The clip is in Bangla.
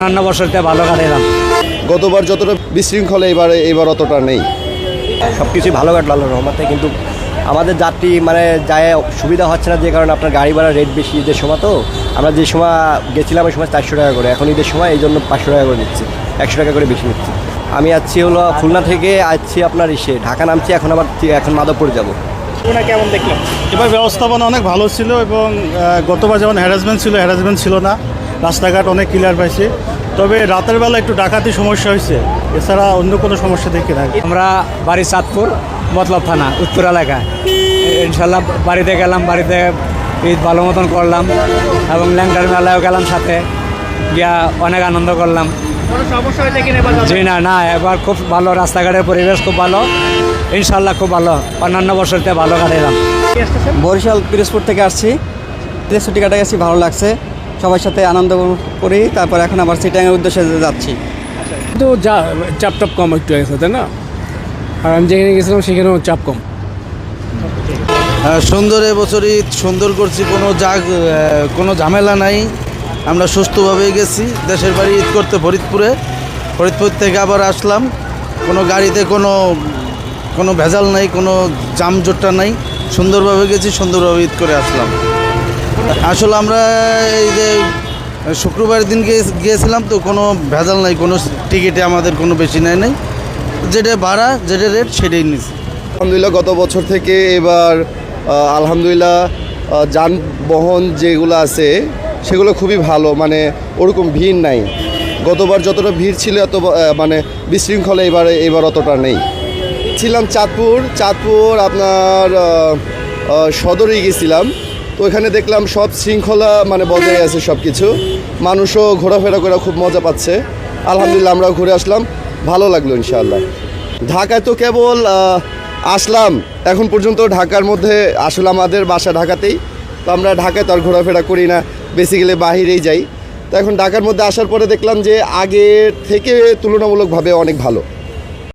অন্যান্য বছরতে ভালো কাটাইলাম। গতবার যতটা বিশৃঙ্খলা এবার এবার অতটা নেই। সব কিছুই ভালো কাটলো আল্লাহর রহমতে কিন্তু আমাদের যাত্রী মানে যায় সুবিধা হচ্ছে না যে কারণে আপনার গাড়ি ভাড়া রেট বেশি ঈদের সময় তো। আমরা যে সময় গেছিলাম ওই সময় চারশো টাকা করে। এখন ঈদের সময় এই জন্য পাঁচশো টাকা করে নিচ্ছি। একশো টাকা করে বেশি নিচ্ছি। আমি আছি হলো খুলনা থেকে আসছি আপনার ইসে। ঢাকা নামছি এখন আবার এখন মাধবপুর যাব। কেমন দেখলাম? এবার ব্যবস্থাপনা অনেক ভালো ছিল এবং গতবার যেমন হ্যারাসমেন্ট ছিল হ্যারাসমেন্ট ছিল না। রাস্তাঘাট অনেক ক্লিয়ার পাইছে। তবে রাতের বেলা একটু ডাকাতি সমস্যা হয়েছে এছাড়া অন্য কোনো সমস্যা দেখি না আমরা বাড়ি চাঁদপুর মতলব থানা উত্তর এলাকায়। ইনশাল্লাহ বাড়িতে গেলাম বাড়িতে ঈদ ভালো মতন করলাম এবং ল্যাংটার মেলায়ও গেলাম সাথে। গিয়া অনেক আনন্দ করলাম। জি না না এবার খুব ভালো রাস্তাঘাটের পরিবেশ খুব ভালো। ইনশাল্লাহ খুব ভালো। অন্যান্য বছরতে ভালো কাটাইলাম। বরিশাল পিরোজপুর থেকে আসছি। ছুটি কাটা গেছি ভালো লাগছে। সবার সাথে আনন্দ করি তারপর এখন আবার সিটাংয়ের উদ্দেশ্যে যাচ্ছি। তো যা চাপ টাপ কম একটু আছে তাই না? আর আমি যেখানে গেছিলাম সেখানেও চাপ কম। হ্যাঁ, সুন্দর এবছর ঈদ সুন্দর করছি কোনো জাগ আহ, কোনো ঝামেলা নাই। আমরা সুস্থভাবে গেছি দেশের বাড়ি ঈদ করতে ফরিদপুরে। ফরিদপুর থেকে আবার আসলাম। কোনো গাড়িতে কোনো কোনো ভেজাল নাই কোনো জামজোটটা নাই। সুন্দরভাবে গেছি সুন্দরভাবে ঈদ করে আসলাম। আসলে আমরা এই যে শুক্রবার দিন গিয়ে- গিয়েছিলাম তো কোনো ভেজাল নাই, কোনো টিকিটে আমাদের কোনো বেশি নেয় নাই। যেটা ভাড়া, যেটা রেট সেটাই নিছি। আলহামদুলিল্লাহ, গত বছর থেকে এবার আলহামদুলিল্লাহ যানবাহন যেগুলো আছে, সেগুলো খুবই ভালো মানে ওরকম ভিড় নাই। গতবার যতটা ভিড় ছিল, এত মানে বিশৃঙ্খলা এবার এবার অতটা নেই। ছিলাম চাঁদপুর চাঁদপুর আপনার সদরে গেছিলাম। তো এখানে দেখলাম সব শৃঙ্খলা মানে বজায় আছে সব কিছু মানুষও ঘোরাফেরা করে খুব মজা পাচ্ছে। আলহামদুলিল্লাহ আমরাও ঘুরে আসলাম। ভালো লাগল ইনশাআল্লাহ। ঢাকায় তো কেবল আসলাম। এখন পর্যন্ত ঢাকার মধ্যে আসলে আমাদের বাসা ঢাকাতেই। তো আমরা ঢাকায় তো আর ঘোরাফেরা করি না। বেসিক্যালি বাহিরেই যাই। তো এখন ঢাকার মধ্যে আসার পরে দেখলাম যে আগের থেকে তুলনামূলকভাবে অনেক ভালো।